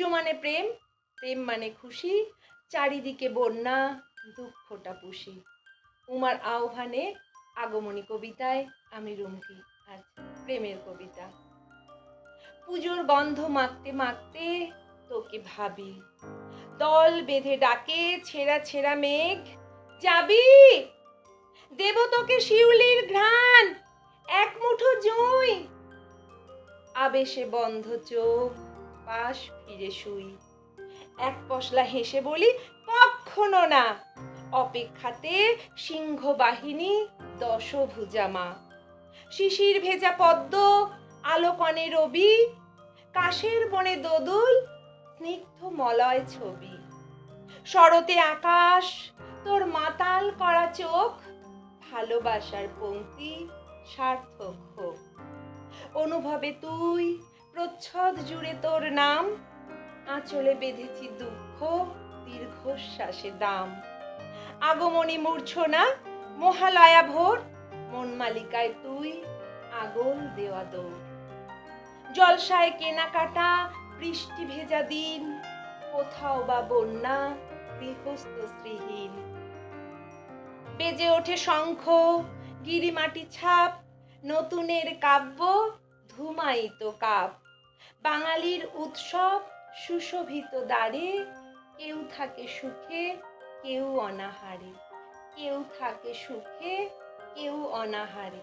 পুজো মানে প্রেম প্রেম মানে খুশি, চারিদিকে বন্যা, দুঃখটা পুষি। উমার আহ্বানে আগমনী কবিতায় আমি রুমকি, আজ প্রেমের কবিতা। পুজোর গন্ধ মাখতে মাখতে তোকে ভাবি। দল বেঁধে ডাকে ছেঁড়া ছেঁড়া মেঘ, যাবি? দেব তোকে শিউলির ঘ্রাণ, এক মুঠো জুঁই। আবেশে বন্ধ চোখ, পাশ ফিরে শুই। এক পশলা হেসে বলি, কখনো না। অপেক্ষাতে সিংহ বাহিনী দশভুজা মা। শিশির ভেজা পদ্ম, আলোকনে রবি, কাশের বনে দোদুল, স্নিগ্ধ মলয় ছবি। শরতে আকাশ, তোর মাতাল করা চোখ, ভালোবাসার পংক্তি সার্থক হোক। অনুভবে তুই, প্রচ্ছদ জুড়ে তোর নাম আঁচলে বেঁধেছি দুঃখ দীর্ঘশ্বাসে দাম। আগমনী মূর্ছনা, মহালয়া ভোর, মন মালিকায় তুই আগল দেওয়া দৌড়। জলসায় কেনাকাটা, বৃষ্টি ভেজা দিন, কোথাও বা বন্যা, গৃহস্থ শ্রীহীন। বেজে ওঠে শঙ্খ, গিরিমাটি ছাপ, নতুনের কাব্য ধুমায়িত কাপ। বাঙালির উৎসব সুশোভিত দ্বারে। কেউ থাকে সুখে কেউ অনাহারে। কেউ থাকে সুখে কেউ অনাহারে।